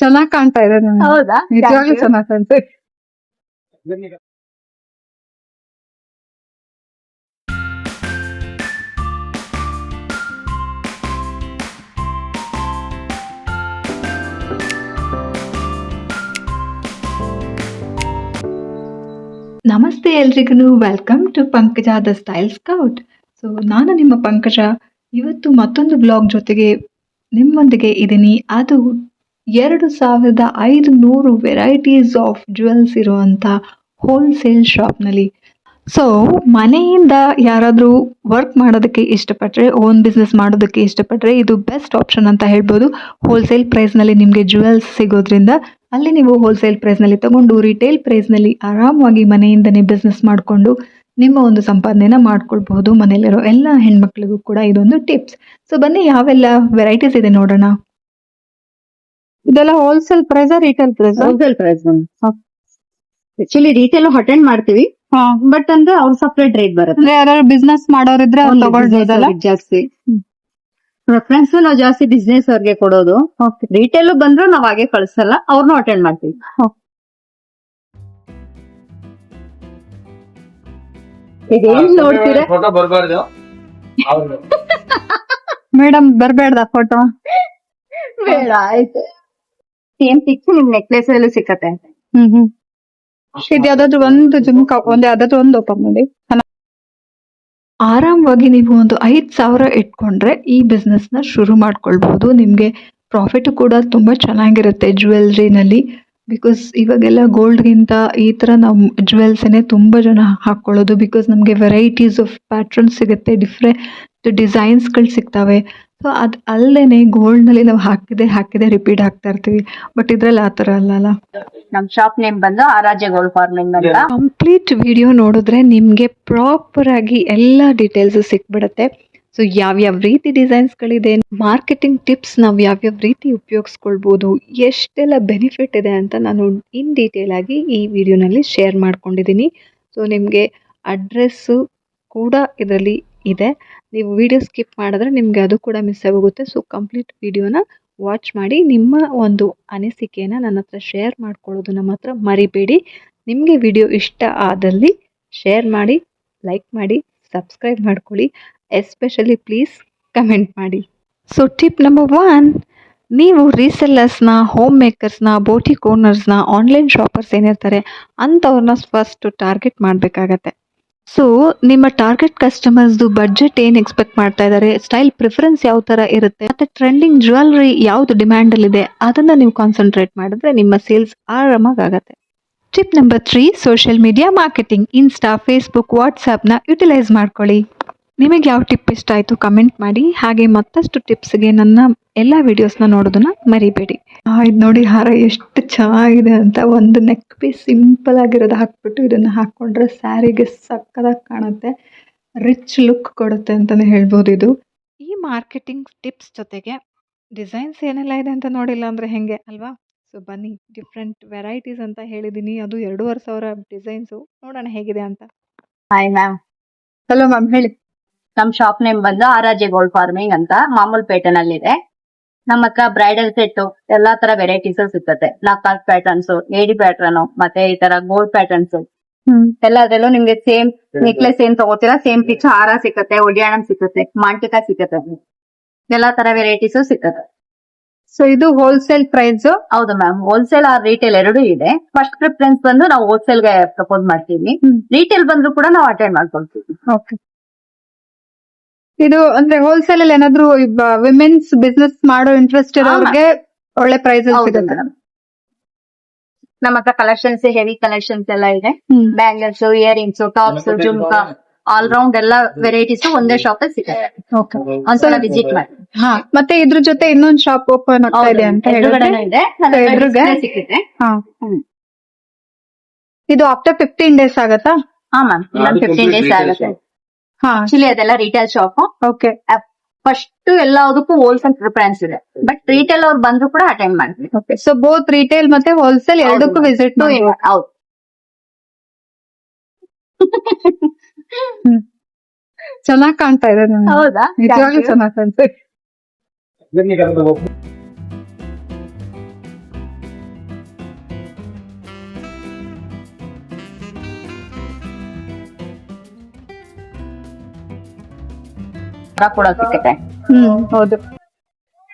ಚೆನ್ನಾಗ್ ಕಾಣ್ತಾ ಇದೆ. ಹೌದಾ? ನಿಜವಾಗ್ಲೂ ಚೆನ್ನಾಗ್ ಕಾಣ್ತಾ ಇದೆ. ನಮಸ್ತೆ ಎಲ್ರಿಗೂ welcome to Pankaja the style scout so ನಾನು ನಿಮ್ಮ ಪಂಕಜ. ಇವತ್ತು ಮತ್ತೊಂದು ಬ್ಲಾಗ್ ಜೊತೆಗೆ ನಿಮ್ಮೊಂದಿಗೆ ಇದ್ದೀನಿ. ಅದು ಎರಡು ಸಾವಿರದ ಐದು ನೂರು ವೆರೈಟೀಸ್ ಆಫ್ ಜ್ಯುವೆಲ್ಸ್ ಇರುವಂಥ ಹೋಲ್ಸೇಲ್ ಶಾಪ್ನಲ್ಲಿ ಸೊ ಮನೆಯಿಂದ ಯಾರಾದರೂ ವರ್ಕ್ ಮಾಡೋದಕ್ಕೆ ಇಷ್ಟಪಟ್ಟರೆ ಓನ್ ಬಿಸ್ನೆಸ್ ಮಾಡೋದಕ್ಕೆ ಇಷ್ಟಪಟ್ಟರೆ ಇದು ಬೆಸ್ಟ್ ಆಪ್ಷನ್ ಅಂತ ಹೇಳ್ಬೋದು. ಹೋಲ್ಸೇಲ್ ಪ್ರೈಸ್ನಲ್ಲಿ ನಿಮಗೆ ಜ್ಯುವೆಲ್ಸ್ ಸಿಗೋದ್ರಿಂದ ಅಲ್ಲಿ ನೀವು ಹೋಲ್ಸೇಲ್ ಪ್ರೈಸ್ನಲ್ಲಿ ತಗೊಂಡು ರಿಟೇಲ್ ಪ್ರೈಸ್ನಲ್ಲಿ ಆರಾಮವಾಗಿ ಮನೆಯಿಂದನೇ ಬಿಸ್ನೆಸ್ ಮಾಡಿಕೊಂಡು ನಿಮ್ಮ ಒಂದು ಸಂಪಾದನೆನ ಮಾಡ್ಕೊಳ್ಬಹುದು. ಮನೆಯಲ್ಲಿರೋ ಎಲ್ಲ ಹೆಣ್ಮಕ್ಳಿಗೂ ಕೂಡ ಇದೊಂದು ಟಿಪ್ಸ್ ಸೊ ಬನ್ನಿ, ಯಾವೆಲ್ಲ ವೆರೈಟೀಸ್ ಇದೆ ನೋಡೋಣ. ಇದೆಲ್ಲ wholesale price retail price wholesale price actually retail attend ಮಾಡ್ತೀವಿ. ಬಟ್ ಅಂದ್ರೆ ಅವ್ರ ಸಪ್ರೇಟ್ ರೇಟ್ ಬರುತ್ತೆ. ಅಂದ್ರೆ ಯಾರು ಬಿಸ್ನೆಸ್ ಮಾಡೋರಿದ್ರೆ ಜಾಸ್ತಿ. ಪ್ರಿಫರೆನ್ಸ್ ನಾವು ಜಾಸ್ತಿ ಬಿಸ್ನೆಸ್ ಅವ್ರಿಗೆ ಕೊಡೋದು. ರಿಟೇಲ್ ಬಂದ್ರು ನಾವ್ ಹಾಗೆ ಕಳ್ಸಲ್ಲ ಅವ್ರನ್ನೂ ಅಟೆಂಡ್ ಮಾಡ್ತೀವಿ. ಇದೇನ್ ನೋಡ್ತೀರಾ? ಫೋಟೋ ಬರ್ಬಾರ್ದು. ಅವ್ರು ಮೇಡಮ್ ಬರ್ಬೇಡ್ದ ಫೋಟೋ ಬೇಡ ಆಯ್ತು. ಸೇಮ್ ಪಿಕ್ಸ್ ನಿಮ್ ನೆಕ್ಲೆಸ್ ಅಲ್ಲೂ ಸಿಕ್ಕತ್ತೆ. ಹ್ಮ್ ಹ್ಮ್. ಇದು ಯಾವ್ದಾದ್ರು ಒಂದು ಜುಮ್ಕ ಒಂದ್ ಯಾವ್ದಾದ್ರು ಒಂದು ಓಪನ್ ಮಾಡಿ. ಆರಾಮವಾಗಿ ನೀವು ಒಂದು ಐದು ಸಾವಿರ ಇಟ್ಕೊಂಡ್ರೆ ಈ ಬಿಸ್ನೆಸ್ನ ಶುರು ಮಾಡ್ಕೊಳ್ಬಹುದು ನಿಮ್ಗೆ ಪ್ರಾಫಿಟ್ ಕೂಡ ತುಂಬಾ ಚೆನ್ನಾಗಿರುತ್ತೆ ಜ್ಯುವೆಲ್ರಿನಲ್ಲಿ ಬಿಕಾಸ್ ಇವಾಗೆಲ್ಲ ಗೋಲ್ಡ್ಗಿಂತ ಈ ಥರ ನಾವು ಜ್ಯುವೆಲ್ಸನ್ನೇ ತುಂಬಾ ಜನ ಹಾಕೊಳ್ಳೋದು. ಬಿಕಾಸ್ ನಮಗೆ ವೆರೈಟೀಸ್ ಆಫ್ ಪ್ಯಾಟ್ರನ್ಸ್ ಸಿಗುತ್ತೆ ಡಿಫ್ರೆಂಟ್ ಡಿಸೈನ್ಸ್ಗಳು ಸಿಗ್ತವೆ. ಸೊ ಅದು ಅಲ್ಲೇನೆ ಗೋಲ್ಡ್ನಲ್ಲಿ ನಾವು ಹಾಕಿದೆ ಹಾಕಿದೆ ರಿಪೀಟ್ ಹಾಕ್ತಾ ಇರ್ತೀವಿ. ಬಟ್ ಇದ್ರಲ್ಲಿ ಆ ಥರ ಅಲ್ಲಲ್ಲ ನಮ್ ಶಾಪ್ ನೇಮ್ ಬಂದು ಆರಾಧ್ಯ ಗೋಲ್ಡ್ ಫಾರ್ಮಿಂಗ್ ಅಂತ. ಕಂಪ್ಲೀಟ್ ವಿಡಿಯೋ ನೋಡಿದ್ರೆ ನಿಮಗೆ ಪ್ರಾಪರಾಗಿ ಎಲ್ಲ ಡೀಟೇಲ್ಸ್ ಸಿಕ್ಬಿಡತ್ತೆ. ಸೊ ಯಾವ್ಯಾವ ರೀತಿ ಡಿಸೈನ್ಸ್ಗಳಿದೆ ಮಾರ್ಕೆಟಿಂಗ್ ಟಿಪ್ಸ್ ನಾವು ಯಾವ್ಯಾವ ರೀತಿ ಉಪಯೋಗಿಸ್ಕೊಳ್ಬೋದು ಎಷ್ಟೆಲ್ಲ ಬೆನಿಫಿಟ್ ಇದೆ ಅಂತ ನಾನು ಇನ್ ಡೀಟೇಲ್ ಆಗಿ ಈ ವಿಡಿಯೋನಲ್ಲಿ ಶೇರ್ ಮಾಡ್ಕೊಂಡಿದ್ದೀನಿ. ಸೊ ನಿಮಗೆ ಅಡ್ರೆಸ್ಸು ಕೂಡ ಇದರಲ್ಲಿ ಇದೆ. ನೀವು ವಿಡಿಯೋ ಸ್ಕಿಪ್ ಮಾಡಿದ್ರೆ ನಿಮಗೆ ಅದು ಕೂಡ ಮಿಸ್ ಆಗೋಗುತ್ತೆ. ಸೊ ಕಂಪ್ಲೀಟ್ ವಿಡಿಯೋನ ವಾಚ್ ಮಾಡಿ ನಿಮ್ಮ ಒಂದು ಅನಿಸಿಕೆಯನ್ನು ನನ್ನ ಹತ್ರ ಶೇರ್ ಮಾಡ್ಕೊಳ್ಳೋದು ನಮ್ಮ ಹತ್ರ ಮರಿಬೇಡಿ. ನಿಮಗೆ ವಿಡಿಯೋ ಇಷ್ಟ ಆದಲ್ಲಿ ಶೇರ್ ಮಾಡಿ ಲೈಕ್ ಮಾಡಿ ಸಬ್ಸ್ಕ್ರೈಬ್ ಮಾಡ್ಕೊಳ್ಳಿ. ಎಸ್ಪೆಷಲಿ ಪ್ಲೀಸ್ ಕಮೆಂಟ್ ಮಾಡಿ. ಸೊ ಟಿಪ್ ನಂಬರ್ ಒನ್ ನೀವು ರೀಸೆಲ್ಲರ್ಸ್ನ ಹೋಮ್ ಮೇಕರ್ಸ್ನ ಬೋಟಿ ಓನರ್ಸ್ನ ಆನ್ಲೈನ್ ಶಾಪರ್ಸ್ ಏನಿರ್ತಾರೆ, ಅಂಥವ್ರನ್ನ ಫಸ್ಟು ಟಾರ್ಗೆಟ್ ಮಾಡಬೇಕಾಗತ್ತೆ. ಸೊ ನಿಮ್ಮ ಟಾರ್ಗೆಟ್ ಕಸ್ಟಮರ್ಸ್ದು ಬಜೆಟ್ ಏನು ಎಕ್ಸ್ಪೆಕ್ಟ್ ಮಾಡ್ತಾ ಇದ್ದಾರೆ ಸ್ಟೈಲ್ ಪ್ರಿಫರೆನ್ಸ್ ಯಾವ ಥರ ಇರುತ್ತೆ? ಮತ್ತು ಟ್ರೆಂಡಿಂಗ್ ಜ್ಯುವೆಲ್ರಿ ಯಾವುದು ಡಿಮ್ಯಾಂಡಲ್ಲಿದೆ ಅದನ್ನು ನೀವು ಕಾನ್ಸಂಟ್ರೇಟ್ ಮಾಡಿದ್ರೆ ನಿಮ್ಮ ಸೇಲ್ಸ್ ಆರಾಮಾಗಿ ಆಗತ್ತೆ tip number three social media marketing Insta Facebook ವಾಟ್ಸಪ್ನ utilise ಮಾಡ್ಕೊಳ್ಳಿ. ನಿಮಗೆ ಯಾವ ಟಿಪ್ ಇಷ್ಟ ಆಯಿತು ಕಮೆಂಟ್ ಮಾಡಿ. ಹಾಗೆ ಮತ್ತಷ್ಟು ಟಿಪ್ಸ್ಗೆ ನನ್ನ ಎಲ್ಲ ವಿಡಿಯೋಸ್ನ ನೋಡೋದನ್ನ ಮರಿಬೇಡಿ. ಇದು ನೋಡಿ ಹಾರ ಎಷ್ಟು ಚೆನ್ನಾಗಿದೆ ಅಂತ ಒಂದು ನೆಕ್ ಪೀಸ್ ಸಿಂಪಲ್ ಆಗಿರೋದು ಹಾಕ್ಬಿಟ್ಟು ಇದನ್ನು ಹಾಕ್ಕೊಂಡ್ರೆ ಸ್ಯಾರಿಗೆ ಸಕ್ಕದಾಗಿ ಕಾಣುತ್ತೆ. ರಿಚ್ ಲುಕ್ ಕೊಡುತ್ತೆ ಅಂತಲೇ ಹೇಳ್ಬೋದು ಇದು. ಈ ಮಾರ್ಕೆಟಿಂಗ್ ಟಿಪ್ಸ್ ಜೊತೆಗೆ ಡಿಸೈನ್ಸ್ ಏನೆಲ್ಲ ಇದೆ ಅಂತ ನೋಡಿಲ್ಲ ಅಂದರೆ ಹೆಂಗೆ ಅಲ್ವಾ? ಸೊ ಬನ್ನಿ ಡಿಫ್ರೆಂಟ್ ವೆರೈಟೀಸ್ ಅಂತ ಹೇಳಿದ್ದೀನಿ ಅದು ಎರಡೂವರೆ ಸಾವಿರ ಡಿಸೈನ್ಸು ನೋಡೋಣ ಹೇಗಿದೆ ಅಂತ. ಹಾಯ್ ಮ್ಯಾಮ್ ಹಲೋ ಮ್ಯಾಮ್ ಹೇಳಿ. ನಮ್ ಶಾಪ್ ನೇಮ್ ಬಂದು ಆರಾಜೆ ಗೋಲ್ಡ್ ಫಾರ್ಮಿಂಗ್ ಅಂತ ಮಾಮೂಲ್ ಪೇಟೆನಲ್ಲಿ ಇದೆ ನಮ್ಮ ಹತ್ರ ಬ್ರೈಡಲ್ ಸೆಟ್ ಎಲ್ಲಾ ತರ ವೆರೈಟೀಸ್ ಸಿಗುತ್ತೆ ನಾಕಾಲ್ ಪ್ಯಾಟರ್ನ್ಸ್ ಏಡಿ ಪ್ಯಾಟರ್ನ್ ಮತ್ತೆ ಈ ತರ ಗೋಲ್ಡ್ ಪ್ಯಾಟರ್ನ್ಸ್ ಎಲ್ಲದ್ರಲ್ಲೂ ನಿಮ್ಗೆ ಸೇಮ್ ನೆಕ್ಲೆಸ್ ಏನ್ ತಗೋತೀರಾ? ಸೇಮ್ ಪಿಚ್ ಹಾರ ಸಿಕ್ಕತ್ತೆ ಒಡಿಯಾಣಂ ಸಿಕ್ಕತ್ತೆ ಮಾಂಟಿಕ ಸಿಕ್ಕತ್ತೆ ಎಲ್ಲಾ ತರ ವೆರೈಟೀಸ್ ಸಿಕ್ಕತ್ತೆ ಸೊ ಇದು ಹೋಲ್ಸೇಲ್ ಪ್ರೈಸ್ ಹೌದು ಮ್ಯಾಮ್ ಹೋಲ್ಸೇಲ್ ಆರ್ ರಿಟೇಲ್ ಎರಡೂ ಇದೆ. ಫಸ್ಟ್ ಪ್ರಿಫರೆನ್ಸ್ ಬಂದು ನಾವು ಹೋಲ್ಸೇಲ್ಗೆ ಪ್ರಪೋಸ್ ಮಾಡ್ತೀವಿ. ರೀಟೇಲ್ ರಿಟೇಲ್ ಬಂದ್ರು ಕೂಡ ನಾವು ಅಟೆಂಡ್ ಮಾಡ್ಕೊಳ್ತೀವಿ. ಓಕೆ ಇದು ಅಂದ್ರೆ ಹೋಲ್ಸೇಲ್ ಅಲ್ಲಿ ಏನಾದ್ರು ವಿಮೆನ್ಸ್ ಬಿಸ್ನೆಸ್ ಮಾಡೋ ಇಂಟ್ರೆಸ್ಟ್ ಇರೋರಿಗೆ ಒಳ್ಳೆ ಪ್ರೈಸ್ ಸಿಗುತ್ತೆ. ಮೇಡಮ್ ನಮ್ಮ ಹತ್ರ ಕಲೆಕ್ಷನ್ಸ್ ಹೆವಿ ಕಲೆಕ್ಷನ್ಸ್ ಎಲ್ಲ ಇದೆ. Bangles earrings tops jhumka all round ಎಲ್ಲ ವೆರೈಟೀಸ್ ಒಂದೇ ಶಾಪ್ ಸಿಗುತ್ತೆ. Okay. ಒಂದ್ಸಲ ವಿಸಿಟ್ ಮಾಡಿ. ಹಾ ಮತ್ತೆ ಇದ್ರ ಜೊತೆ ಇನ್ನೊಂದ್ ಶಾಪ್ ಓಪನ್ ಆಗ್ತಾ ಇದೆ ಅಂತ ಹೇಳಿದ್ರೆ ಇದೆ. ಸಿಗುತ್ತೆ ಆಫ್ಟರ್ ಫಿಫ್ಟೀನ್ ಡೇಸ್ ಆಗತ್ತಾ? ಹಾ ಮ್ಯಾಮ್ ಇನ್ನೊಂದು ಫಿಫ್ಟೀನ್ ಡೇಸ್ ಆಗುತ್ತೆ. ಹಾ. ಆಕ್ಚುಲಿ ಅದೆಲ್ಲ ರಿಟೇಲ್ ಶಾಪ್ ಓಕೆ ಫಸ್ಟ್ ಎಲ್ಲದಕ್ಕೂ ಹೋಲ್ಸೇಲ್ ಪ್ರಿಫರೆನ್ಸ್ ಇದೆ. ಬಟ್ ರಿಟೇಲ್ ಅವ್ರು ಬಂದ್ರು ಕೂಡ ಅಟೆಂಡ್ ಮಾಡ್ತೀವಿ. ಓಕೆ ಸೊ ಬೋತ್ ರಿಟೇಲ್ ಮತ್ತೆ ಹೋಲ್ಸೇಲ್ ಎರಡಕ್ಕೂ ವಿಸಿಟ್ ಹೌದು. ಚೆನ್ನಾಗ್ ಕಾಣ್ತಾ ಇದೆ. ಹೌದಾ? ನಿಜವಾಗ್ಲೂ. ಚೆನ್ನಾಗ್ ಕಾಣ್ತಾ ಇದೆ. ಹಾರ ಕೂಡ ಸಿಗುತ್ತೆ ಹ್ಮ್ ಹೌದು.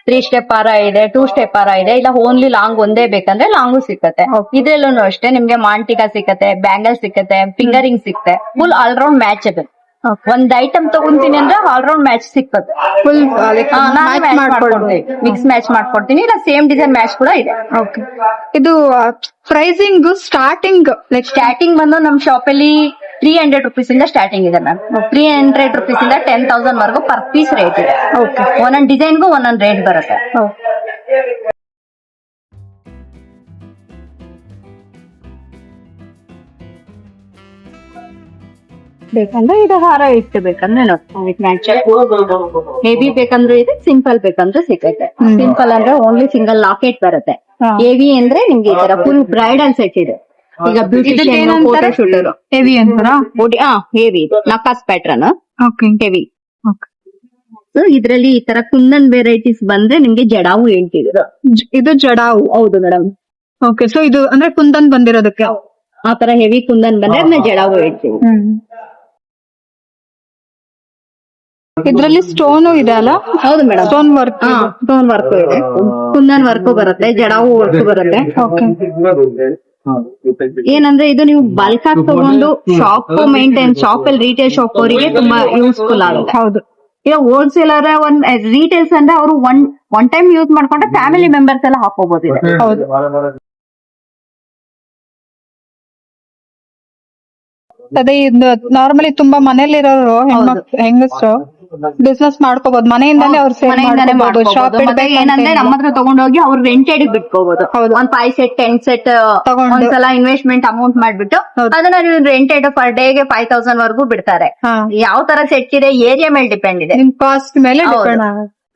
ತ್ರೀ ಸ್ಟೆಪ್ ಹಾರ ಇದೆ ಟೂ ಸ್ಟೆಪ್ ಹಾರ ಇದೆ ಇಲ್ಲ ಓನ್ಲಿ ಲಾಂಗ್ ಒಂದೇ ಬೇಕಂದ್ರೆ ಲಾಂಗು ಸಿಕ್ಕತ್ತೆ. ಇದ್ರಲ್ಲೂ ಅಷ್ಟೇ ನಿಮ್ಗೆ ಮಾಂಟಿಕಾ ಸಿಕ್ಕತ್ತೆ ಬ್ಯಾಂಗಲ್ ಸಿಕ್ಕತ್ತೆ ಫಿಂಗರಿಂಗ್ ಸಿಕ್ಕತ್ತೆ ಫುಲ್ ಆಲ್ರೌಂಡ್ ಮ್ಯಾಚಬಲ್ ಒಂದ್ ಐಟಮ್ ತಗೊಂತೀನಿ ಅಂದ್ರೆ ಆಲ್ರೌಂಡ್ ಮ್ಯಾಚ್ ಸಿಕ್ಕತ್ತೆ. ಫುಲ್ ಮಿಕ್ಸ್ ಮ್ಯಾಚ್ ಮಾಡ್ಕೊಡ್ತೀನಿ ಇಲ್ಲ ಸೇಮ್ ಡಿಸೈನ್ ಮ್ಯಾಚ್ ಕೂಡ ಇದೆ. ಓಕೆ ಇದು ಪ್ರೈಸಿಂಗ್ ಸ್ಟಾರ್ಟಿಂಗ್ ಲೈಕ್ ಸ್ಟಾರ್ಟಿಂಗ್ ಬಂದು ನಮ್ ಶಾಪ್ ಅಲ್ಲಿ ತ್ರೀ ಹಂಡ್ರೆಡ್ ರುಪೀಸ್ ಇಂದ ಸ್ಟಾರ್ಟಿಂಗ್ ಇದೆ ಮ್ಯಾಮ್ ತ್ರೀ ಹಂಡ್ರೆಡ್ ರುಪೀಸ್ ಇಂದ ಟೆನ್ ತೌಸಂಡ್ ವರೆಗೂ ಪರ್ ಪೀಸ್ ರೇಟ್ ಇದೆ. ಒಂದೊಂದ್ ಡಿಸೈನ್ಗೂ ಒಂದೊಂದ್ ರೇಟ್ ಬರುತ್ತೆ. ಬೇಕಂದ್ರೆ ಇದು ಹಾರ ಇಟ್ಟು ಬೇಕಂದ್ರೆ ಹೆವಿ ಬೇಕಂದ್ರೆ ಇದೆ ಸಿಂಪಲ್ ಬೇಕಂದ್ರೆ ಸಿಗುತ್ತೆ. ಸಿಂಪಲ್ ಅಂದ್ರೆ ಓನ್ಲಿ ಸಿಂಗಲ್ ಲಾಕೆಟ್ ಬರುತ್ತೆ. ಹೆವಿ ಅಂದ್ರೆ ನಿಮ್ಗೆ ಈ ತರ ಫುಲ್ ಬ್ರೈಡಲ್ ಸೆಟ್ ಇದೆ. ಈಗ ಬ್ಯೂಟಿಷಿಯನ್? ಫೋಟೋ ಶೂಟರ್ ಹೆವಿ ಅಂತಾರ? ಹಾ ಹೆವಿ ನಕಾಸ್ ಪ್ಯಾಟ್ರನ್ ಓಕೆ ಹೆವಿ. ಸೊ ಇದ್ರಲ್ಲಿ ಈ ತರ ಕುಂದನ್ ವೆರೈಟೀಸ್ ಬಂದ್ರೆ ನಿಮ್ಗೆ ಜಡಾವು ಹೇಳ್ತಿದ್ರು. ಇದು ಜಡಾವು. ಹೌದು ಮೇಡಮ್ ಓಕೆ ಸೊ ಇದು ಅಂದ್ರೆ ಕುಂದನ್ ಬಂದಿರೋದಕ್ಕೆ? ಆ ತರ ಹೆವಿ ಕುಂದನ್ ಬಂದ್ರೆ ಅದನ್ನ ಜಡಾವು ಹೇಳ್ತೀವಿ. ಇದ್ರಲ್ಲಿ ಸ್ಟೋನು ಇದೆ ಅಲ್ಲ? ಹೌದು madam stone work stone work ಇದೆ. ಕುಂದನ್ ವರ್ಕ್ ಬರುತ್ತೆ ಜಡಾವು ವರ್ಕ್ ಬರುತ್ತೆ. ಏನಂದ್ರೆ ಇದು ನೀವು ಬಲ್ಕ್ ಆಗಿ ತಗೊಂಡು ಶಾಪ್ ಮೇಂಟೈನ್ ಶಾಪ್ ಅಲ್ಲಿ ರಿಟೇಲ್ ಶಾಪ್ ಅವರಿಗೆ ತುಂಬಾ ಯೂಸ್ಫುಲ್ ಆಗುತ್ತೆ. ಹೌದು. ಈಗ ಹೋಲ್ಸೇಲರ್ ಒಂದ್ ರೀಟೇಲ್ಸ್ ಅಂದ್ರೆ ಅವರು ಒನ್ ಒನ್ ಟೈಮ್ ಯೂಸ್ ಮಾಡ್ಕೊಂಡ್ರೆ ಫ್ಯಾಮಿಲಿ ಮೆಂಬರ್ಸ್ ಎಲ್ಲ ಹಾಕೋಬಹುದು ಇದೆ ಹೌದು. ಅದೇ ಇದು ನಾರ್ಮಲಿ ತುಂಬಾ ಮನೇಲಿ ಇರೋರು ಹೆಂಗಸ್ರು ಬಿಸ್ನೆಸ್ ಮಾಡ್ಕೋಬಹುದು ಮನೆಯಿಂದಾನೇ ಅವ್ರು ಸೇಲ್ ಮನೆಯಿಂದಾನೇ ಮಾಡ್ಕೋಬಹುದು ಶಾಪ್. ಮತ್ತೆ ಏನಂದ್ರೆ ನಮ್ಮ ಹತ್ರ ತಗೊಂಡೋಗಿ ಅವ್ರು ರೆಂಟೆಡ್ ಬಿಟ್ಕೋಬಹುದು ಹೌದು. ಒಂದ್ ಫೈವ್ ಸೆಟ್ ಟೆನ್ ಸೆಟ್ ತಗೊಂಡು. ಒಂದ್ಸಲ ಇನ್ವೆಸ್ಟ್ಮೆಂಟ್ ಅಮೌಂಟ್ ಮಾಡ್ಬಿಟ್ಟು ಹೌದು. ಅದನ್ನ ನೀವು ರೆಂಟೆಡ್ ಪರ್ ಡೇಗೆ ಫೈವ್ ತೌಸಂಡ್ ವರ್ಗೂ ಬಿಡ್ತಾರೆ. ಹಾ. ಯಾವ ತರ ಸೆಟ್ ಇದೆ ಏರಿಯಾ ಮೇಲೆ ಡಿಪೆಂಡ್ ಇದೆ. ನಿಮ್ ಕಾಸ್ಟ್ ಮೇಲೆ ಹೌದು. Depend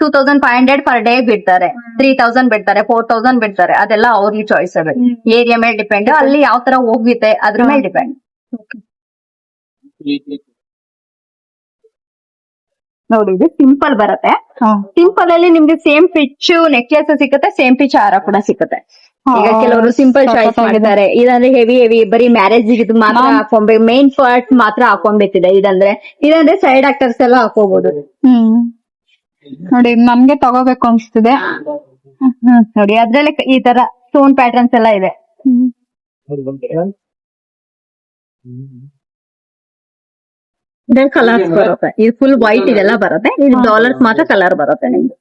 two thousand five hundred per day ಬಿಡ್ತಾರೆ. ತ್ರೀ ತೌಸಂಡ್ ಬಿಡ್ತಾರೆ ಫೋರ್ ತೌಸಂಡ್ ಬಿಡ್ತಾರೆ. ಅದೆಲ್ಲ ಅವ್ರಿಗೆ ಚಾಯ್ಸ್ ಅದು. ಏರಿಯಾ ಮೇಲೆ ಡಿಪೆಂಡ್ ಅಲ್ಲಿ ಯಾವ ತರ ಹೋಗುತ್ತೆ ಅದ್ರ ಮೇಲೆ ಡಿಪೆಂಡ್ ನೋಡಿ ಇದು ಸಿಂಪಲ್ ಬರುತ್ತೆ. ಸಿಂಪಲ್ ಅಲ್ಲಿ ನಿಮ್ಗೆ ಸೇಮ್ ಪಿಚ್ ನೆಕ್ಲೆಸ್ ಸಿಗುತ್ತೆ ಸೇಮ್ ಪಿಚ್ ಹಾರ ಕೂಡ ಸಿಗುತ್ತೆ. ಈಗ ಕೆಲವರು ಸಿಂಪಲ್ ಚಾಯ್ಸ್ ಮಾಡಿದ್ದಾರೆ ಮಾಡ್ತಾರೆ. ಇದಂದ್ರೆ ಹೆವಿ ಹೆವಿ ಬರೀ ಮ್ಯಾರೇಜ್ ಇದು ಮಾತ್ರ ಹಾಕೊಂಬೇಕು ಮೇನ್ ಪಾರ್ಟ್ ಮಾತ್ರ ಹಾಕೊಂಬೇಕಿದೆ ಇದಂದ್ರೆ ಇದಂದ್ರೆ ಸೈಡ್ ಆಕ್ಟರ್ಸ್ ಎಲ್ಲ ಹಾಕೋಬಹುದು ಹ್ಮ್. ನೋಡಿ ನಮ್ಗೆ ತಗೋಬೇಕು ಅನ್ಸ್ತಿದೆ. ನೋಡಿ ಅದ್ರಲ್ಲಿ ಈ ತರ ಸ್ಟೋನ್ ಪ್ಯಾಟರ್ನ್ಸ್ ಎಲ್ಲ ಇದೆ. ಇದ್ರಲ್ಲಿ ಕಲರ್ಸ್ ಬರುತ್ತೆ. ಇದು ಫುಲ್ ವೈಟ್ ಇದೆಲ್ಲ ಬರುತ್ತೆ. ಇದು ಡಾಲರ್ಸ್ ಮಾತ್ರ ಕಲರ್ ಬರುತ್ತೆ ನಿಮ್ಗೆ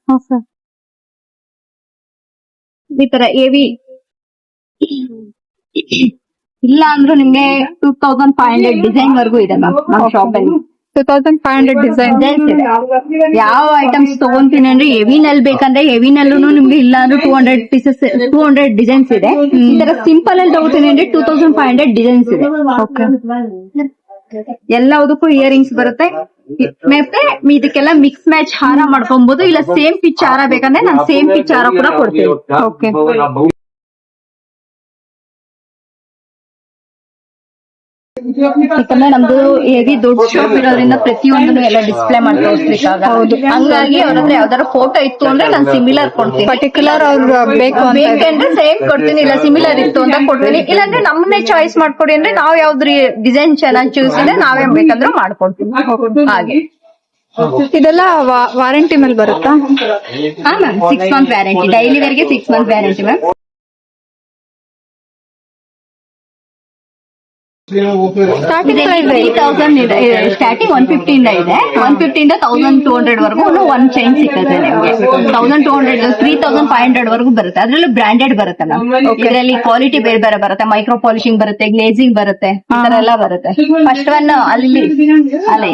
ಈ ತರ ಎವಿ ಇಲ್ಲ ಅಂದ್ರೂ ನಿಮ್ಗೆ two thousand five hundred design ವರ್ಗೂ ಇದೆ ಮ್ಯಾಮ್ ನಮ್ಮ ಶಾಪ್ ಅಲ್ಲಿ. Two thousand five hundred design. ಯಾವ ಐಟಮ್ಸ್ ತಗೊಂತೀನಿ ಅಂದ್ರೆ ಹೆವಿ ನಲ್ಲಿ ಬೇಕಂದ್ರೆ ಹೆವಿ ನಲ್ಲೂ ನಿಮ್ಗೆ ಇಲ್ಲ ಅಂದ್ರೆ two hundred pieces two hundred designs ಇದೆ. ಈ ತರ ಸಿಂಪಲ್ ಅಲ್ಲಿ ತಗೋತೀನಿ ಅಂದ್ರೆ two thousand five hundred designs ಇದೆ. ಎಲ್ಲದಕ್ಕೂ ಇಯರಿಂಗ್ಸ್ ಬರುತ್ತೆ. ಮತ್ತೆ ಇದಕ್ಕೆಲ್ಲ ಮಿಕ್ಸ್ ಮ್ಯಾಚ್ ಹಾರ ಮಾಡ್ಕೊಬಹುದು ಇಲ್ಲ ಸೇಮ್ ಪಿಚ್ ಹಾರ ಬೇಕಂದ್ರೆ ನಾನು ಸೇಮ್ ಪಿಚ್ ಹಾರ ಕೂಡ ಕೊಡ್ತೀನಿ. ಓಕೆ. ಯಾಕಂದ್ರೆ ನಮ್ದು ಹೆವಿ ದೊಡ್ಡ ಶಾಪ್ ಇರೋದ್ರಿಂದ ಪ್ರತಿಯೊಂದನ್ನು ಎಲ್ಲ ಡಿಸ್ಪ್ಲೇ ಮಾಡಿ ತೋರಿಸ್ಲಿಕ್ಕಾಗಲ್ಲ ಹಂಗಾಗಿ ಅವ್ರ ಹತ್ರ ಯಾವ್ದಾರ ಫೋಟೋ ಇತ್ತು ಅಂದ್ರೆ ನಾನು ಸಿಮಿಲರ್ ಕೊಡ್ತೀನಿ. ಪರ್ಟಿಕ್ಯುಲರ್ ಅವ್ರ ಬೇಕು. ಬೇಕಂದ್ರೆ ಸೇಮ್ ಕೊಡ್ತೀನಿ ಇಲ್ಲ ಸಿಮಿಲರ್ ಇತ್ತು ಅಂತ ಕೊಡ್ತೀನಿ. ಇಲ್ಲಾಂದ್ರೆ ನಮ್ಮನ್ನೇ ಚಾಯ್ಸ್ ಮಾಡ್ಕೊಡಿ ಅಂದ್ರೆ ನಾವ್ ಯಾವ್ದು ಡಿಸೈನ್ ಚೆನ್ನಾಗಿ ಚೂಸ್ ಇದೆ ನಾವೇ ಬೇಕಂದ್ರೆ ಮಾಡ್ಕೊಡ್ತೀವಿ. ಹಾಗೆ. ಇದೆಲ್ಲ ವಾರಂಟಿ ಮೇಲೆ ಬರುತ್ತಾ? ಹಾ ma'am six month warranty daily ವೇರ್ಗೆ six month warranty ma'am starting price three thousand ಇದೆ. ಸ್ಟಾರ್ಟಿಂಗ್ ಒನ್ ಫಿಫ್ಟಿ ಇಂದ ಒನ್ ಫಿಫ್ಟಿ ಇಂದ ತೌಸಂಡ್ ಟೂ ಹಂಡ್ರೆಡ್ ವರೆಗೂ ಒನ್ ಚೈನ್ ಸಿಗ್ತದೆ ನಿಮಗೆ. Thousand two hundred three thousand five hundred ವರೆಗೂ ಬರುತ್ತೆ. ಅದ್ರಲ್ಲೂ ಬ್ರಾಂಡೆಡ್ ಬರುತ್ತೆ ಮ್ಯಾಮ್ ಇದರಲ್ಲಿ ಕ್ವಾಲಿಟಿ ಬೇರೆ ಬೇರೆ ಬರುತ್ತೆ. ಮೈಕ್ರೋ ಪಾಲಿಶಿಂಗ್ ಬರುತ್ತೆ ಗ್ಲೇಸಿಂಗ್ ಬರುತ್ತೆ ಈ ತರ ಎಲ್ಲ ಬರುತ್ತೆ. ಫಸ್ಟ್ ಒನ್ ಅಲ್ಲಿ ಅಲ್ಲಿ.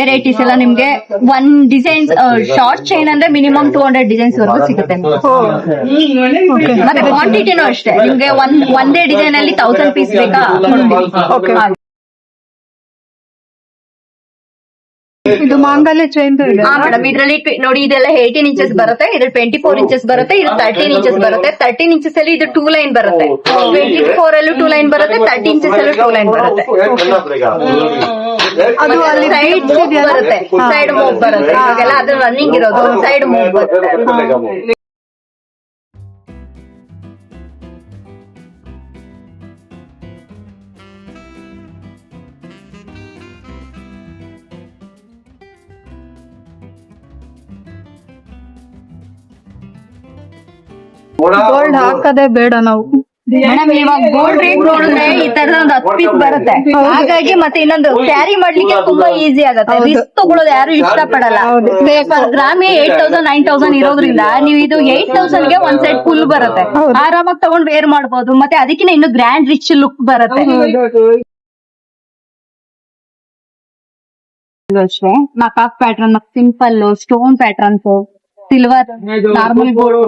ವೆರೈಟೀಸ್ ಎಲ್ಲ ನಿಮ್ಗೆ ಒನ್ ಡಿಸೈನ್ಸ್ ಶಾರ್ಟ್ ಚೈನ್ ಅಂದ್ರೆ ಮಿನಿಮಮ್ ಟೂ ಹಂಡ್ರೆಡ್ ಡಿಸೈನ್ಸ್ ವರೆಗೂ ಸಿಗುತ್ತೆ ಮತ್ತೆ ಕ್ವಾಂಟಿಟಿನೂ ಅಷ್ಟೇ. ನಿಮ್ಗೆ ಒಂದ್ ಒಂದೇ ಡಿಸೈನ್ ಅಲ್ಲಿ ತೌಸಂಡ್ ಪೀಸ್ ಬೇಕಾ Okay. ಹಾಗೆ. ಇದು ಮಾಂಗಲ್ಯ ಚೈನ್ ಮೇಡಮ್ ಇದ್ರಲ್ಲಿ ನೋಡಿ ಇದೆಲ್ಲ ಏಯ್ಟೀನ್ ಇಂಚಸ್ ಬರುತ್ತೆ. ಇದ್ರಲ್ಲಿ ಟ್ವೆಂಟಿ ಫೋರ್ ಇಂಚಸ್ ಬರುತ್ತೆ. ಇದು ತರ್ಟೀನ್ ಇಂಚಸ್ ಬರುತ್ತೆ. ತರ್ಟೀನ್ ಇಂಚಸ್ ಅಲ್ಲಿ ಇದು ಟೂ ಲೈನ್ ಬರುತ್ತೆ. ಟ್ವೆಂಟಿ ಫೋರ್ ಅಲ್ಲೂ ಟೂ ಲೈನ್ ಬರುತ್ತೆ. ತರ್ಟಿ ಇಂಚಸ್ ಅಲ್ಲೂ ಟೂ ಲೈನ್ ಬರುತ್ತೆ. ಅದು ಅಲ್ಲಿ ಸೈಡ್ ಬರುತ್ತೆ. ಸೈಡ್ ಮೂವ್ ಬರುತ್ತೆ. ಇವಾಗೆಲ್ಲ ಅದು ರನ್ನಿಂಗ್ ಇರೋದು. ಸೈಡ್ ಮೂವ್ ಬರುತ್ತೆ. ಗೋಲ್ಡ್ ಹಾಕದೇ. ಬೇಡ ನಾವು. ಮೇಡಮ್ ಇವಾಗ ಗೋಲ್ಡ್ ರೇಟ್ ನೋಡಿದ್ರೆ ಈ ತರದ ಒಂದು ಹತ್ತು ಪೀಸ್ ಬರುತ್ತೆ. ಹಾಗಾಗಿ ಮತ್ತೆ ಇನ್ನೊಂದು ಕ್ಯಾರಿ ಮಾಡ್ಲಿಕ್ಕೆ ತುಂಬಾ ಈಸಿ ಆಗುತ್ತೆ. ರಿಸ್ಕ್ ತಗೊಳ್ಳೋದು ಯಾರು ಇಷ್ಟಪಡಲ್ಲ. ಪಡಲ್ಲ ಗ್ರಾಮಿ ಏಟ್ ತೌಸಂಡ್ ನೈನ್ ತೌಸಂಡ್ ಇರೋದ್ರಿಂದ ನೀವು ಇದು ಏಟ್ ತೌಸಂಡ್ಗೆ ಒಂದ್ ಸೆಟ್ ಫುಲ್ ಬರುತ್ತೆ. ಆರಾಮಾಗಿ ತಗೊಂಡ್ ವೇರ್ ಮಾಡಬಹುದು ಮತ್ತೆ ಅದಕ್ಕಿಂತ ಇನ್ನು ಗ್ರ್ಯಾಂಡ್ ರಿಚ್ ಲುಕ್ ಬರುತ್ತೆ. ಅಷ್ಟೇ ನಕಾಕ್ pattern simple stone patterns silver normal gold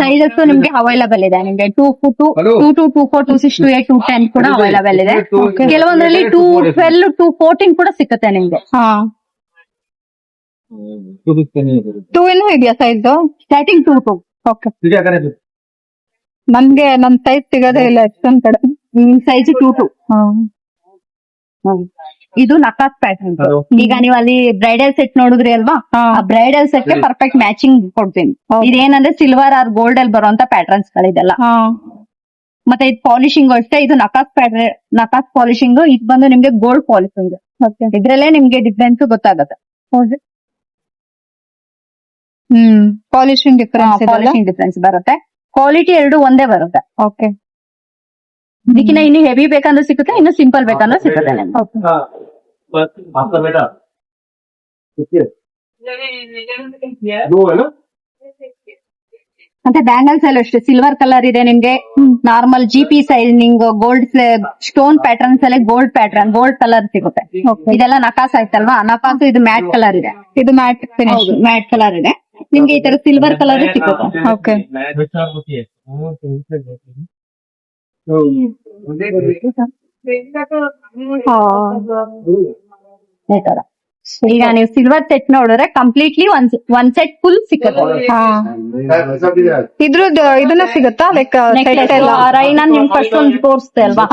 sizes ನಿಮ್ಗೆ ಅವೈಲಬಲ್ ಇದೆ. ನಿಮ್ಗೆ two two two two two two four two six two eight two ten ಕೂಡ ಅವೈಲಬಲ್ ಇದೆ. ಕೆಲವೊಂದ್ರಲ್ಲಿ ಟೂ ಟ್ವೆಲ್ ಟೂ ಫೋರ್ಟೀನ್ ಕೂಡ ಸಿಗುತ್ತೆ ನಿಮ್ಗೆ. ಹಾ. ಟೂ ಇನ್ನೂ ಇದೆಯಾ size starting two two okay ನನ್ಗೆ ನನ್ ಸೈಜ್ ಸಿಗೋದೇ ಇಲ್ಲ ಎಷ್ಟೊಂದ್ ಕಡೆ. ಸೈಜ್ ಟೂ ಟು ಹಾ. ಇದು ನಕಾಸ್ ಪ್ಯಾಟರ್ನ್. ಈಗ ನೀವು ಅಲ್ಲಿ ಬ್ರೈಡಲ್ ಸೆಟ್ ನೋಡಿದ್ರಿ ಅಲ್ವಾ? ಆ ಬ್ರೈಡಲ್ ಸೆಟ್ಗೆ ಪರ್ಫೆಕ್ಟ್ ಮ್ಯಾಚಿಂಗ್ ಕೊಡ್ತೀನಿ. ಇದೇನಂದ್ರೆ ಸಿಲ್ವರ್ ಆರ್ ಗೋಲ್ಡ್ ಅಲ್ಲಿ ಬರುವಂತ ಪ್ಯಾಟರ್ನ್ಸ್ ಗಳಿದೆಲ್ಲ. ಮತ್ತೆ ಇದು ಪಾಲಿಶಿಂಗ್ ಅಷ್ಟೇ ಇದು ನಕಾಸ್ ಪ್ಯಾಟರ್ ನಕಾಸ್ ಪಾಲಿಶಿಂಗ್ ಇದು ಬಂದು ನಿಮ್ಗೆ ಗೋಲ್ಡ್ ಪಾಲಿಶಿಂಗ್ ಇದ್ರಲ್ಲೇ ನಿಮ್ಗೆ ಡಿಫ್ರೆನ್ಸ್ ಗೊತ್ತಾಗುತ್ತೆ. Hmm. Polishing difference polishing difference ಬರುತ್ತೆ. ಕ್ವಾಲಿಟಿ ಎರಡು ಒಂದೇ ಬರುತ್ತೆ. ಓಕೆ ಇದಕ್ಕಿಂತ ಇನ್ನು ಹೆವಿ ಬೇಕಂದ್ರೆ ಸಿಗುತ್ತೆ ಇನ್ನು ಸಿಂಪಲ್ ಬೇಕಂದ್ರೆ ಸಿಗುತ್ತೆ ನಿಮ್ಗೆ बेटा दो है ना ಮತ್ತೆ ಬ್ಯಾಂಗಲ್ಸ್ ಅಲ್ಲಿ ಅಷ್ಟೇ ಸಿಲ್ವರ್ ಕಲರ್ ಇದೆ ನಿಮ್ಗೆ normal G P shining gold stone patterns ಅಲ್ಲಿ ಗೋಲ್ಡ್ ಪ್ಯಾಟರ್ನ್ ಗೋಲ್ಡ್ ಕಲರ್ ಸಿಗುತ್ತೆ Okay. ಇದೆಲ್ಲ ನಕಾಸ್ ಆಯ್ತಲ್ವಾ ನಕಾಸ್ ಇದು ಮ್ಯಾಟ್ ಕಲರ್ ಇದೆ ಇದು ಮ್ಯಾಟ್ ಫಿನಿಶ್ ಮ್ಯಾಟ್ ಕಲರ್ ಇದೆ ನಿಮ್ಗೆ ಈ ತರ ಸಿಲ್ವರ್ ಕಲರ್ ಸಿಗುತ್ತೆ ಓಕೆ ಈ ತರ ಈಗ ನೀವು ಸಿಲ್ವರ್ ಸೆಟ್ ನೋಡಿದ್ರೆ ಕಂಪ್ಲೀಟ್ಲಿ ಒಂದ್ ಒಂದ್ ಸೆಟ್ ಫುಲ್ ಸಿಗುತ್ತೆ ಹಾ. ಇದ್ರದ್ದು ಇದನ್ನ ಸಿಗುತ್ತಾ? ಲೈಕ್ ಸೆಟ್ ಎಲ್ಲ? ನಾನು ನಿಮ್ ಫಸ್ಟ್ ಒಂದು ತೋರಿಸ್ತೆ ಅಲ್ವಾ?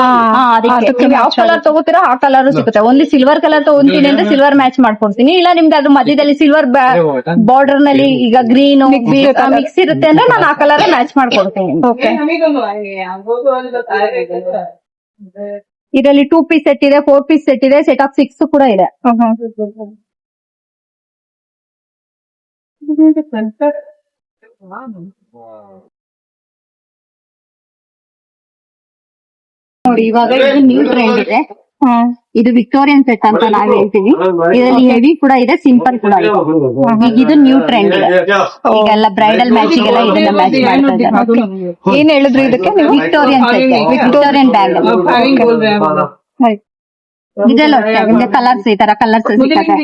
ಯಾವ ಕಲರ್ ತಗೋತೀರಾ ಆ ಕಲರ್ ಸಿಗುತ್ತೆ. ಒಂದು ಸಿಲ್ವರ್ ಕಲರ್ ತಗೊಂತೀನಿ ಅಂದ್ರೆ ಸಿಲ್ವರ್ ಮ್ಯಾಚ್ ಮಾಡ್ಕೊಡ್ತೀನಿ. ಇಲ್ಲ ನಿಮ್ಗೆ ಅದು ಮಧ್ಯದಲ್ಲಿ ಸಿಲ್ವರ್ ಬಾರ್ಡರ್ನಲ್ಲಿ ಈಗ ಗ್ರೀನ್ ಮಿಕ್ಸ್ ಇರುತ್ತೆ. ಅಂದ್ರೆ ನಾನು ಆ ಕಲರ್ ಮ್ಯಾಚ್ ಮಾಡ್ಕೊಡ್ತೀನಿ. ಓಕೆ ಇದರಲ್ಲಿ ಟೂ ಪೀಸ್ ಸೆಟ್ ಇದೆ ಫೋರ್ ಪೀಸ್ ಸೆಟ್ ಇದೆ ಸೆಟ್ ಆಫ್ ಸಿಕ್ಸ್ ಕೂಡ ಇದೆ. ನೋಡಿ ಇವಾಗ ಇದು ನ್ಯೂ ಟ್ರೆಂಡ್ ಇದೆ. ಇದು ವಿಕ್ಟೋರಿಯನ್ ಸೆಟ್ ಅಂತ ನಾವ್ ಹೇಳ್ತೀವಿ. ಇದರಲ್ಲಿ ಹೆವಿ ಕೂಡ ಇದೆ ಸಿಂಪಲ್ ಕೂಡ ಇದೆ. ಈಗ ಇದು. ನ್ಯೂ ಟ್ರೆಂಡ್ ಇದೆ ಈಗೆಲ್ಲ ಬ್ರೈಡಲ್ ಮ್ಯಾಚಿಗೆಲ್ಲ ಇದನ್ನ ಮ್ಯಾಚ್ ಮಾಡ್ತಾ ಇದ್ದಾರೆ. ಏನ್ ಹೇಳಿದ್ರು ಇದಕ್ಕೆ ನೀವು? ವಿಕ್ಟೋರಿಯನ್ ಸೆಟ್ ವಿಕ್ಟೋರಿಯನ್ ಬ್ಯಾಗ್ ಆಯ್ತು. ಇದೆಲ್ಲ ಅಷ್ಟೇ, ಕಲರ್ಸ್ ಈ ತರ ಕಲರ್ಸ್ ಸಿಗುತ್ತೆ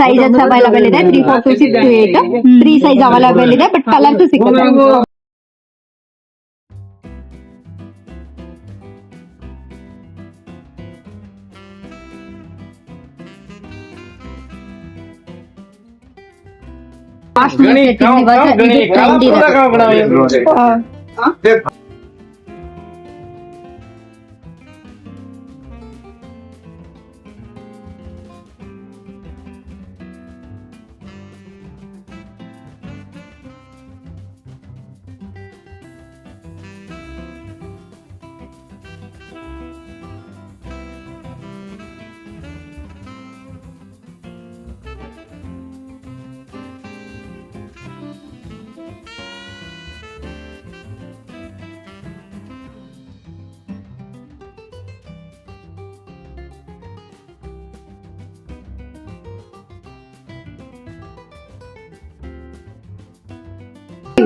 ಸೈಜಸ್ ಅವೈಲಬಲ್ ಇದೆ three four two six two eight three size available ಇದೆ ಬಟ್ ಕಲರ್ಸ್ ಸಿಗುತ್ತೆ ಟ್ರೆಂಡ್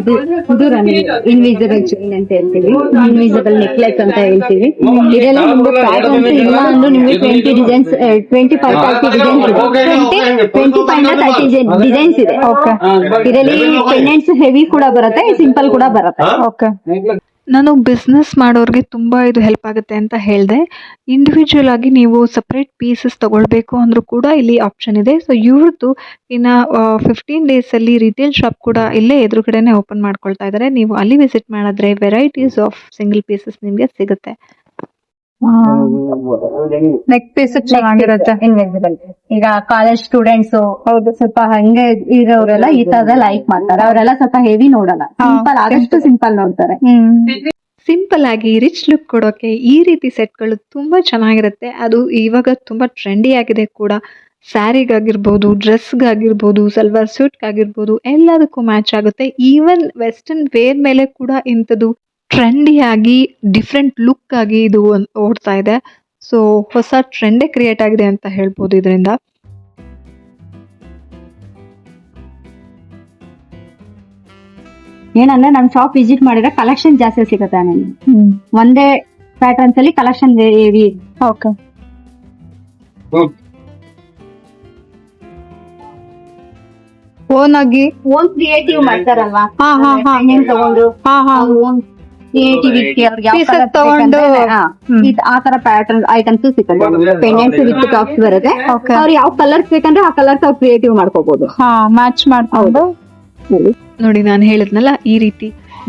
ಇದೆ ಇನ್ವಿಸಿಬಲ್ ಚೈನ್ ಅಂತ ಹೇಳ್ತೀವಿ ಇನ್ವಿಸಿಬಲ್ ನೆಕ್ಲೆಸ್ ಅಂತ ಹೇಳ್ತೀವಿ ಇದೆಲ್ಲ ನಿಮ್ಗೆ ಪ್ಯಾಟರ್ನ್ಸ್ ಇಲ್ಲ ಅಂದ್ರೆ ನಿಮ್ಗೆ twenty designs twenty five thirty designs ಇದೆ ಟ್ವೆಂಟಿ ಫೈವ್ನ ತರ್ಟಿ ಡಿಸೈನ್ಸ್ ಇದೆ ಓಕೆ ಇದರಲ್ಲಿ ಪೆಂಡೆಂಟ್ಸ್ ಹೆವಿ ಕೂಡ ಬರುತ್ತೆ ಸಿಂಪಲ್ ಕೂಡ ಬರುತ್ತೆ ಓಕೆ ನಾನು ಬಿಸ್ನೆಸ್ ಮಾಡೋರಿಗೆ ತುಂಬ ಇದು ಹೆಲ್ಪ್ ಆಗುತ್ತೆ ಅಂತ ಹೇಳಿದೆ. ಇಂಡಿವಿಜುವಲ್ ಆಗಿ ನೀವು ಸಪ್ರೇಟ್ ಪೀಸಸ್ ತಗೊಳ್ಬೇಕು ಅಂದರೂ ಕೂಡ ಇಲ್ಲಿ ಆಪ್ಷನ್ ಇದೆ. ಸೊ ಇವ್ರದ್ದು ಇನ್ನು ಫಿಫ್ಟೀನ್ ಡೇಸಲ್ಲಿ ರಿಟೇಲ್ ಶಾಪ್ ಕೂಡ ಇಲ್ಲೇ ಎದುರುಗಡೆನೆ ಓಪನ್ ಮಾಡ್ಕೊಳ್ತಾ ಇದ್ದಾರೆ ನೀವು ಅಲ್ಲಿ ವಿಸಿಟ್ ಮಾಡಿದ್ರೆ ವೆರೈಟೀಸ್ ಆಫ್ ಸಿಂಗಲ್ ಪೀಸಸ್ ನಿಮಗೆ ಸಿಗುತ್ತೆ. ನೆಕ್ ಪೀಸ್ ಚೆನ್ನಾಗಿರುತ್ತೆ. ಇನ್ವಿಸಿಬಲ್ ಈಗ ಕಾಲೇಜ್ ಸ್ಟೂಡೆಂಟ್ಸ್ ಹೌದು ಸ್ವಲ್ಪ ಹಂಗೆ ಇರೋರೆಲ್ಲ ಈ ತರದ ಲೈಕ್ ಮಾಡ್ತಾರೆ. ಅವರೆಲ್ಲ ಸ್ವಲ್ಪ ಹೆವಿ ನೋಡಲ್ಲ. ಸಿಂಪಲ್ ಆದಷ್ಟು ಸಿಂಪಲ್ ನೋಡ್ತಾರೆ. ಸಿಂಪಲ್ ಆಗಿ ರಿಚ್ ಲುಕ್ ಕೊಡೋಕೆ ಈ ರೀತಿ ಸೆಟ್ಗಳು ತುಂಬಾ ಚೆನ್ನಾಗಿರುತ್ತೆ. ಅದು ಇವಾಗ ತುಂಬಾ ಟ್ರೆಂಡಿ ಆಗಿದೆ ಕೂಡ. ಸ್ಯಾರಿಗಾಗಿರ್ಬೋದು ಡ್ರೆಸ್ಗಾಗಿರ್ಬೋದು ಸಲ್ವಾರ್ ಸೂಟ್ಗಾಗಿರ್ಬೋದು ಎಲ್ಲದಕ್ಕೂ ಮ್ಯಾಚ್ ಆಗುತ್ತೆ. ಈವನ್ ವೆಸ್ಟರ್ನ್ ವೇರ್ ಮೇಲೆ ಕೂಡ ಇಂಥದ್ದು ಟ್ರೆಂಡಿಯಾಗಿ ಡಿಫ್ರೆಂಟ್ ಲುಕ್ ಆಗಿ ಇದು ಓಡ್ತಾ ಇದೆ. ಸೊ ಹೊಸ ಟ್ರೆಂಡೇ ಕ್ರಿಯೇಟ್ ಆಗಿದೆ ಅಂತ ಹೇಳ್ಬೋದು ಇದರಿಂದ. ಏನಂದ್ರೆ ನಮ್ ಶಾಪ್ ವಿಸಿಟ್ ಮಾಡಿದ್ರೆ ಕಲೆಕ್ಷನ್ ಜಾಸ್ತಿ ಸಿಗುತ್ತೆ ನನಗೆ. ಒಂದೇ ಪ್ಯಾಟರ್ನ್ಸ್ ಅಲ್ಲಿ ಕಲೆಕ್ಷನ್ ಹೆವಿ ಓಕೆ ಓನ್ ಆಗಿ ಓನ್ ಕ್ರಿಯೇಟಿವ್ ಮಾಡ್ತಾರಲ್ವಾ? ಹಾ, ಹಾ, ಹಾ. ತಗೊಂಡು ಹಾ ಹಾ. ಓನ್ ಕ್ರಿಯೇಟಿವಿಟಿ ಅವ್ರಿಗೆ ಆ ತರ ಪ್ಯಾಟರ್ನ್ ಐಟಮ್ಸ್ ಸಿಗುತ್ತೆ ಪೆಂಡೆಂಟ್ಸ್ ವಿತ್ ಟಾಪ್ಸ್ ಬರುತ್ತೆ. ಅವ್ರು ಯಾವ ಕಲರ್ಸ್ ಬೇಕಂದ್ರೆ ಆ ಕಲರ್ಸ್ ಅವ್ರು ಕ್ರಿಯೇಟಿವ್ ಮಾಡ್ಕೋಬಹುದು ಹಾ ಮ್ಯಾಚ್ ಮಾಡ್ಕೊಂಡು. ನೋಡಿ ನಾನು ಹೇಳಿದ್ನಲ್ಲ ಈ ರೀತಿ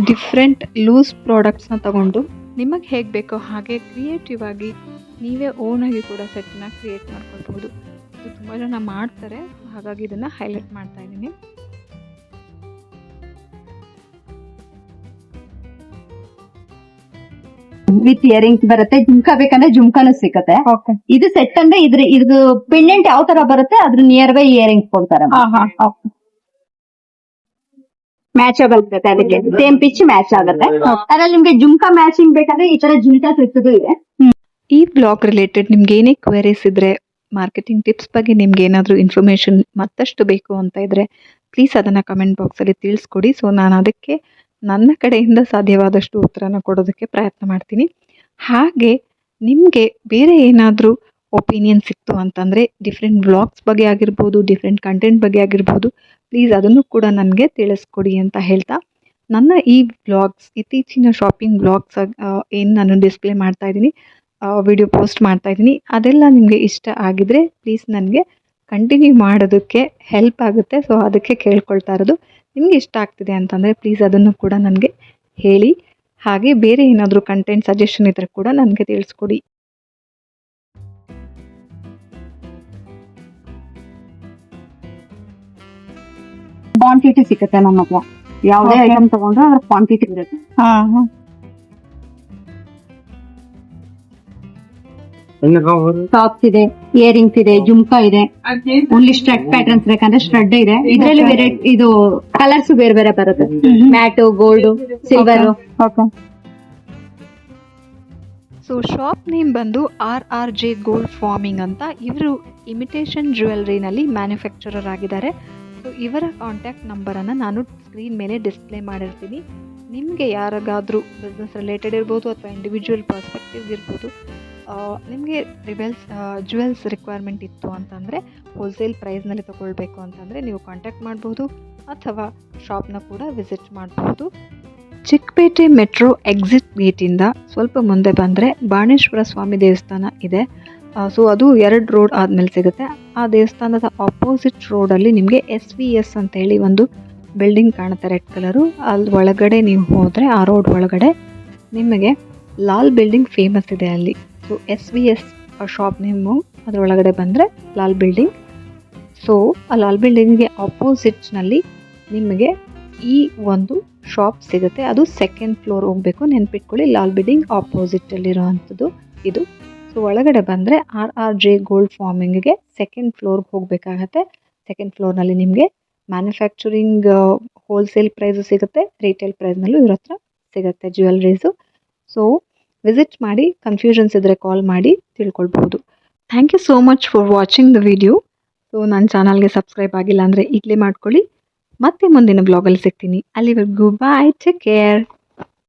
ಡಿಫ್ರೆಂಟ್ ಲೂಸ್ ಪ್ರಾಡಕ್ಟ್ಸ್ನ ತಗೊಂಡು ನಿಮಗೆ ಹೇಗೆ ಬೇಕೋ ಹಾಗೆ ಕ್ರಿಯೇಟಿವ್ ಆಗಿ ನೀವೇ ಓನಾಗಿ ಕೂಡ ಸೆಟ್ನ ಕ್ರಿಯೇಟ್ ಮಾಡ್ಕೊಳ್ಬೋದು ಇದು ತುಂಬ ಜನ ಮಾಡ್ತಾರೆ ಹಾಗಾಗಿ ಇದನ್ನು ಹೈಲೈಟ್ ಮಾಡ್ತಾ ಇದ್ದೀನಿ. ವಿತ್ ಇಯರಿಂಗ್ ಬರುತ್ತೆ ಜುಮ್ಕಾ ಬೇಕಂದ್ರೆ ಜುಮ್ಕಾನು ಸಿಗುತ್ತೆ. ಓಕೆ ಇದು ಸೆಟ್ ಅಂದ್ರೆ ಇದ್ರ ಇದ್ರ ಪೆಂಡೆಂಟ್ ಯಾವ ತರ ಬರುತ್ತೆ ಅದ್ರ ನಿಯರ್ ಬೈ ಇಯರಿಂಗ್ಸ್ ಕೊಡ್ತಾರೆ ಹಾ ಹಾ ಮ್ಯಾಚಬಲ್ ಬರುತ್ತೆ ಅದಕ್ಕೆ ಸೇಮ್ ಪಿಚ್ ಮ್ಯಾಚ್ ಆಗುತ್ತೆ. ಅದ್ರಲ್ಲಿ ನಿಮ್ಗೆ ಜುಮ್ಕಾ ಮ್ಯಾಚಿಂಗ್ ಬೇಕಂದ್ರೆ ಈ ತರ ಜುಮ್ಕಾ ಸಿಗ್ತದೆ ಇದೆ. ಈ ಬ್ಲಾಗ್ ರಿಲೇಟೆಡ್ ನಿಮ್ಗೆ ಏನೇ ಕ್ವೆರೀಸ್ ಇದ್ರೆ ಮಾರ್ಕೆಟಿಂಗ್ ಟಿಪ್ಸ್ ಬಗ್ಗೆ ನಿಮ್ಗೆ ಏನಾದರೂ ಇನ್ಫಾರ್ಮೇಷನ್ ಮತ್ತಷ್ಟು ಬೇಕು ಅಂತ ಇದ್ರೆ ಪ್ಲೀಸ್ ಅದನ್ನು ಕಮೆಂಟ್ ಬಾಕ್ಸಲ್ಲಿ ತಿಳಿಸ್ಕೊಡಿ. ಸೊ ನಾನು ಅದಕ್ಕೆ ನನ್ನ ಕಡೆಯಿಂದ ಸಾಧ್ಯವಾದಷ್ಟು ಉತ್ತರನ ಕೊಡೋದಕ್ಕೆ ಪ್ರಯತ್ನ ಮಾಡ್ತೀನಿ. ಹಾಗೆ ನಿಮಗೆ ಬೇರೆ ಏನಾದರೂ ಒಪಿನಿಯನ್ ಸಿಕ್ತು ಅಂತಂದರೆ ಡಿಫ್ರೆಂಟ್ ಬ್ಲಾಗ್ಸ್ ಬಗ್ಗೆ ಆಗಿರ್ಬೋದು ಡಿಫ್ರೆಂಟ್ ಕಂಟೆಂಟ್ ಬಗ್ಗೆ ಆಗಿರ್ಬೋದು ಪ್ಲೀಸ್ ಅದನ್ನು ಕೂಡ ನನಗೆ ತಿಳಿಸ್ಕೊಡಿ ಅಂತ ಹೇಳ್ತಾ. ನನ್ನ ಈ ಬ್ಲಾಗ್ಸ್ ಇತ್ತೀಚಿನ ಶಾಪಿಂಗ್ ಬ್ಲಾಗ್ಸ್ ಏನು ನಾನು ಡಿಸ್ಪ್ಲೇ ಮಾಡ್ತಾ ಇದ್ದೀನಿ ವಿಡಿಯೋ ಪೋಸ್ಟ್ ಮಾಡ್ತಾ ಇದ್ದೀನಿ, ಅದೆಲ್ಲ ನಿಮಗೆ ಇಷ್ಟ ಆಗಿದ್ರೆ ಪ್ಲೀಸ್ ನನಗೆ ಕಂಟಿನ್ಯೂ ಮಾಡೋದಕ್ಕೆ ಹೆಲ್ಪ್ ಆಗುತ್ತೆ. ಸೊ ಅದಕ್ಕೆ ಕೇಳ್ಕೊಳ್ತಾ ಇರೋದು. ನಿಮಗೆ ಇಷ್ಟ ಆಗ್ತಿದೆ ಅಂತಂದರೆ ಪ್ಲೀಸ್ ಅದನ್ನು ಕೂಡ ನನಗೆ ಹೇಳಿ. ಹಾಗೆ ಬೇರೆ ಏನಾದರೂ ಕಂಟೆಂಟ್ ಸಜೆಷನ್ ಇದ್ದರೆ ಕೂಡ ನನಗೆ ತಿಳಿಸ್ಕೊಡಿ. ಕ್ವಾಂಟಿಟಿ ಸಿಗುತ್ತೆ ನಮ್ಮ ಹತ್ರ. ಯಾವುದೇ. ಐಟಮ್ ತಗೊಂಡ್ರೆ ಅದ್ರ ಕ್ವಾಂಟಿಟಿ ಇರುತ್ತೆ. ಟಾಪ್ಸ್ ಇದೆ ಇಯರಿಂಗ್ಸ್ ಇದೆ ಜುಮ್ಕಾ ಇದೆ. ಓನ್ಲಿ ಸ್ಟ್ರಡ್ ಪ್ಯಾಟರ್ನ್ಸ್ ಬೇಕಂದ್ರೆ ಸ್ಟ್ರಡ್ ಇದೆ. ಇದ್ರಲ್ಲಿ ಬೇರೆ ಇದು ಕಲರ್ಸ್ ಬೇರೆ ಬೇರೆ ಬರುತ್ತೆ. Matte gold silver okay so shop name ಬಂದು R R J gold forming ಅಂತ. ಇವರು ಇಮಿಟೇಷನ್ ಜ್ಯುವೆಲ್ರಿನಲ್ಲಿ ಮ್ಯಾನುಫ್ಯಾಕ್ಚರರ್ ಆಗಿದ್ದಾರೆ. ಸೊ ಇವರ ಕಾಂಟ್ಯಾಕ್ಟ್ ನಂಬರನ್ನು ನಾನು ಸ್ಕ್ರೀನ್ ಮೇಲೆ ಡಿಸ್ಪ್ಲೇ ಮಾಡಿರ್ತೀನಿ. ನಿಮಗೆ ಯಾರಿಗಾದರೂ ಬಿಸ್ನೆಸ್ ರಿಲೇಟೆಡ್ ಇರ್ಬೋದು ಅಥವಾ ಇಂಡಿವಿಜುವಲ್ ಪರ್ಸ್ಪೆಕ್ಟಿವ್ ಇರ್ಬೋದು ನಿಮಗೆ ರಿವೆಲ್ಸ್ ಜುವೆಲ್ಸ್ ರಿಕ್ವೈರ್ಮೆಂಟ್ ಇತ್ತು ಅಂತಂದರೆ ಹೋಲ್ಸೇಲ್ ಪ್ರೈಸ್ನಲ್ಲಿ ತೊಗೊಳ್ಬೇಕು ಅಂತಂದರೆ ನೀವು ಕಾಂಟ್ಯಾಕ್ಟ್ ಮಾಡ್ಬೋದು ಅಥವಾ ಶಾಪ್ನ ಕೂಡ ವಿಸಿಟ್ ಮಾಡಬಹುದು ಚಿಕ್ಕಪೇಟೆ ಮೆಟ್ರೋ ಎಕ್ಸಿಟ್ ಗೇಟಿಂದ ಸ್ವಲ್ಪ ಮುಂದೆ ಬಂದರೆ ಬಾಣೇಶ್ವರ ಸ್ವಾಮಿ ದೇವಸ್ಥಾನ ಇದೆ. ಸೊ ಅದು ಎರಡು ರೋಡ್ ಆದಮೇಲೆ ಸಿಗುತ್ತೆ. ಆ ದೇವಸ್ಥಾನದ ಆಪೋಸಿಟ್ ರೋಡಲ್ಲಿ ನಿಮಗೆ ಎಸ್ ವಿ ಎಸ್ ಅಂತೇಳಿ ಒಂದು ಬಿಲ್ಡಿಂಗ್ ಕಾಣುತ್ತೆ ರೆಡ್ ಕಲರು ಅಲ್ಲಿ ಒಳಗಡೆ ನೀವು ಹೋದರೆ ಆ ರೋಡ್ ಒಳಗಡೆ ನಿಮಗೆ ಲಾಲ್ ಬಿಲ್ಡಿಂಗ್ ಫೇಮಸ್ ಇದೆ ಅಲ್ಲಿ. S V S shop name ಅದರೊಳಗಡೆ ಬಂದರೆ ಲಾಲ್ ಬಿಲ್ಡಿಂಗ್ ಸೊ ಆ ಲಾಲ್ ಬಿಲ್ಡಿಂಗ್ಗೆ ಆಪೋಸಿಟ್ನಲ್ಲಿ ನಿಮಗೆ ಈ ಒಂದು ಶಾಪ್ ಸಿಗುತ್ತೆ. ಅದು ಸೆಕೆಂಡ್ ಫ್ಲೋರ್ ಹೋಗಬೇಕು. ನೆನ್ಪಿಟ್ಕೊಳ್ಳಿ, ಲಾಲ್ ಬಿಲ್ಡಿಂಗ್ ಆಪೋಸಿಟಲ್ಲಿರುವಂಥದ್ದು ಇದು. ಸೊ ಒಳಗಡೆ ಬಂದರೆ ಆರ್ ಆರ್ ಜೆ ಗೋಲ್ಡ್ ಫಾರ್ಮಿಂಗ್ಗೆ ಸೆಕೆಂಡ್ ಫ್ಲೋರ್ಗೆ ಹೋಗಬೇಕಾಗತ್ತೆ. ಸೆಕೆಂಡ್ ಫ್ಲೋರ್ನಲ್ಲಿ ನಿಮಗೆ ಮ್ಯಾನುಫ್ಯಾಕ್ಚರಿಂಗ್ ಹೋಲ್ಸೇಲ್ ಪ್ರೈಸು ಸಿಗುತ್ತೆ. ರಿಟೇಲ್ ಪ್ರೈಸ್ನಲ್ಲೂ ಇವ್ರ ಹತ್ರ ಸಿಗುತ್ತೆ ಜ್ಯುವೆಲ್ರೀಸು ಸೊ ವಿಸಿಟ್ ಮಾಡಿ ಕನ್ಫ್ಯೂಷನ್ಸ್ ಇದ್ದರೆ ಕಾಲ್ ಮಾಡಿ ತಿಳ್ಕೊಳ್ಬೋದು thank you so much for watching the video so ನನ್ನ ಚಾನಲ್ಗೆ ಸಬ್ಸ್ಕ್ರೈಬ್ ಆಗಿಲ್ಲ ಅಂದರೆ ಈಗಲೇ ಮಾಡ್ಕೊಳ್ಳಿ. ಮತ್ತೆ ಮುಂದಿನ ಬ್ಲಾಗಲ್ಲಿ ಸಿಗ್ತೀನಿ. ಅಲ್ಲಿವರೆಗೂ ಬಾಯ್ ಟೇಕ್ ಕೇರ್